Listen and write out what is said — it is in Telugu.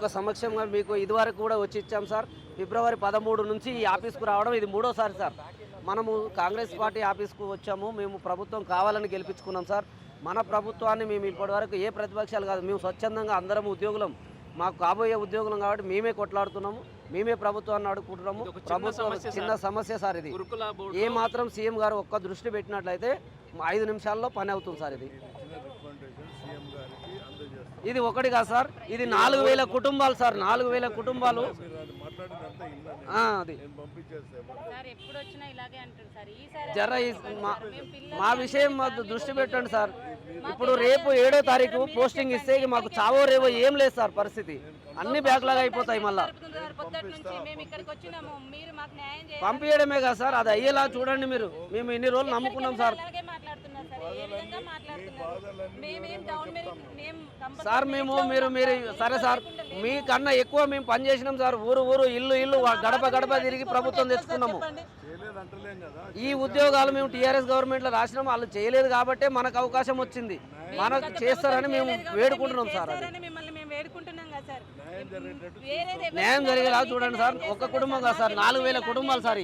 యొక్క సమక్షంగా మీకు ఇదివరకు కూడా వచ్చి ఇచ్చాం సార్. ఫిబ్రవరి పదమూడు నుంచి ఈ ఆఫీస్కు రావడం ఇది మూడోసారి సార్. మనము కాంగ్రెస్ పార్టీ ఆఫీస్కు వచ్చాము. మేము ప్రభుత్వం కావాలని గెలిపించుకున్నాం సార్. మన ప్రభుత్వాన్ని మేము ఇప్పటివరకు ఏ ప్రతిపక్షాలు కాదు. మేము స్వచ్ఛందంగా అందరం ఉద్యోగులం. మాకు కాబోయే ఉద్యోగులం కాబట్టి మేమే కొట్లాడుతున్నాము. మేమే ప్రభుత్వాన్ని అడుగుకుంటున్నాము ప్రభుత్వం సమస్య చిన్న సమస్య సార్ ఇది. ఏ మాత్రం సీఎం గారు ఒక్క దృష్టి పెట్టినట్లయితే ఐదు నిమిషాల్లో పని అవుతుంది సార్ ఇది. ఇది ఒకటి కాదు సార్ ఇది నాలుగు వేల కుటుంబాలు సార్ నాలుగు వేల కుటుంబాలు. మీరు అది మాట్లాడినంత ఇల్లు ఆ, అది. నేను పంపించేస్తే సార్ ఎప్పుడు వచ్చినా ఇలాగే అంటారు సార్. ఈసారి జర ఈ మా విషయం మాకు దృష్టి పెట్టండి సార్. ఇప్పుడు రేపు ఏడో తారీఖు పోస్టింగ్ ఇస్తే మాకు చావో రేవో ఏం లేదు సార్ పరిస్థితి. అన్ని బ్యాక్లాగ్ అయిపోతాయి మళ్ళా. జరుపుతుంది సార్ పొద్దుటి నుంచి. మేము ఇక్కడికి వచ్చినాము. మీరు మాకు న్యాయం చేయాలి. పంపించడమే కదా సార్ అది అయ్యేలా చూడండి మీరు. మేము ఇన్ని రోజులు నమ్ముకున్నాం సార్. సార్ మేమేం మీరు మీరు సరే సార్ మీకన్నా ఎక్కువ మేము పని చేసినాం సార్. ఊరు ఊరు ఇల్లు ఇల్లు గడప గడప తిరిగి ప్రభుత్వం తెచ్చుకున్నాము. ఈ ఉద్యోగాలు మేము టీఆర్ఎస్ గవర్నమెంట్లో రాసినాం. వాళ్ళు చేయలేదు కాబట్టే మనకు అవకాశం వచ్చింది. మనకు చేస్తారని మేము వేడుకుంటున్నాం సార్ అది. న్యాయం జరిగేలా చూడండి సార్. ఒక్క కుటుంబం కాదు సార్. నాలుగు వేల కుటుంబాలు సార్